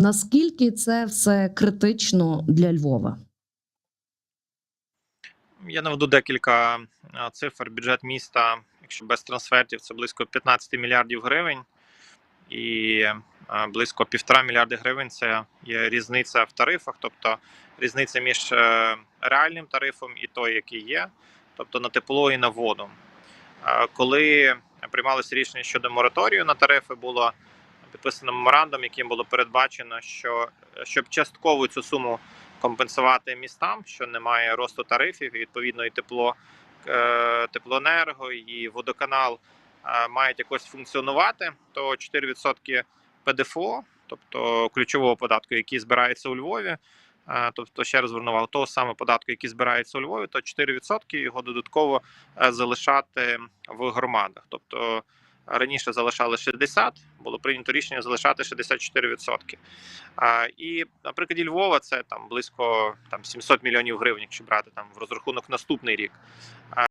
Наскільки це все критично для Львова? Я наведу декілька цифр. Бюджет міста, якщо без трансфертів, це близько 15 мільярдів гривень, і близько півтора мільярди гривень це є різниця в тарифах, тобто різниця між е, реальним тарифом і той, який є, тобто на тепло і на воду. Коли приймалося рішення щодо мораторію на тарифи, було підписано меморандум, яким було передбачено, що щоб частково цю суму компенсувати містам, що немає росту тарифів, і відповідно і тепло, е, теплоенерго, і водоканал е, мають якось функціонувати, то 4% ПДФО, тобто ключового податку, який збирається у Львові. е, Тобто, ще раз звернував того саме податку, який збирається у Львові, то 4% його додатково залишати в громадах. Тобто раніше залишали 60, було прийнято рішення залишати 64%. А, і наприклад, Львова це там близько там 700 мільйонів гривень, якщо брати там в розрахунок наступний рік.